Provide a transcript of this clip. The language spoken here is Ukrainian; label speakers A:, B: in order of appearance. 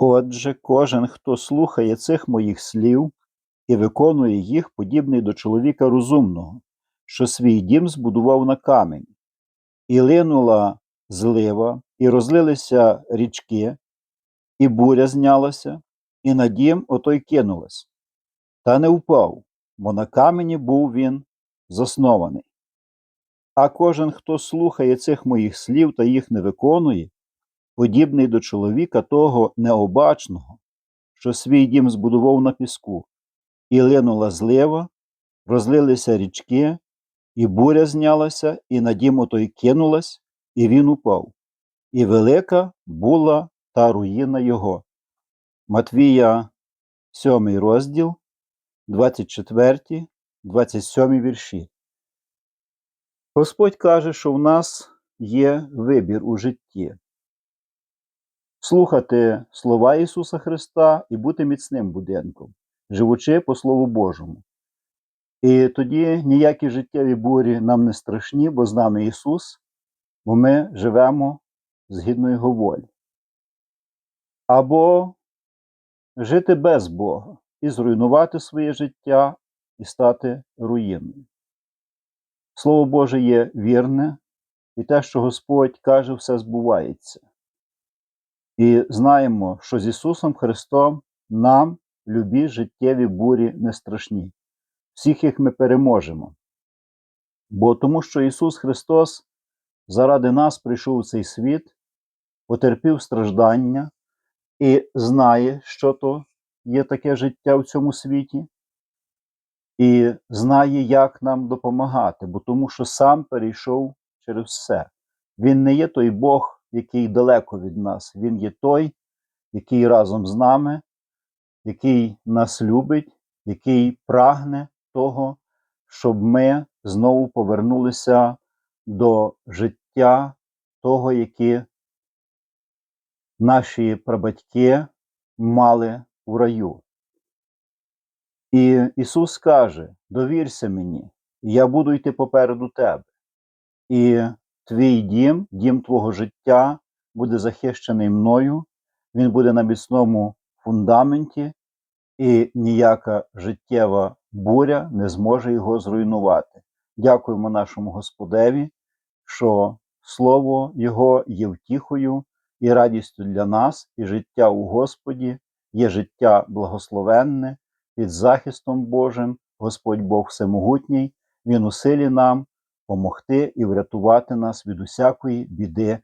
A: Отже, кожен, хто слухає цих моїх слів і виконує їх, подібний до чоловіка розумного, що свій дім збудував на камені, і линула злива, і розлилися річки, і буря знялася, і на дім отой кинулась, та не впав, бо на камені був він заснований. А кожен, хто слухає цих моїх слів та їх не виконує, подібний до чоловіка того необачного, що свій дім збудував на піску, і линула злива, розлилися річки, і буря знялася, і на дім отой кинулась, і він упав. І велика була та руїна його. Матвія, 7 розділ, 24, 27 вірші. Господь каже, що в нас є вибір у житті слухати слова Ісуса Христа і бути міцним будинком, живучи по Слову Божому. І тоді ніякі життєві бурі нам не страшні, бо з нами Ісус, бо ми живемо згідно Його волі. Або жити без Бога і зруйнувати своє життя і стати руїною. Слово Боже є вірне, і те, що Господь каже, все збувається. І знаємо, що з Ісусом Христом нам любі життєві бурі не страшні. Всіх їх ми переможемо. Бо тому, що Ісус Христос заради нас прийшов у цей світ, потерпів страждання і знає, що то є таке життя в цьому світі, і знає, як нам допомагати, бо тому що сам перейшов через все. Він не є той Бог який далеко від нас. Він є той, який разом з нами, який нас любить, який прагне того, щоб ми знову повернулися до життя того, яке наші прабатьки мали в раю. І Ісус каже: довірся мені, я буду йти попереду тебе. І Твій дім, дім твого життя буде захищений мною, він буде на міцному фундаменті, і ніяка життєва буря не зможе його зруйнувати. Дякуємо нашому Господеві, що Слово Його є втіхою і радістю для нас, і життя у Господі є життя благословенне під захистом Божим, Господь Бог Всемогутній, Він у силі нам помогти і врятувати нас від усякої біди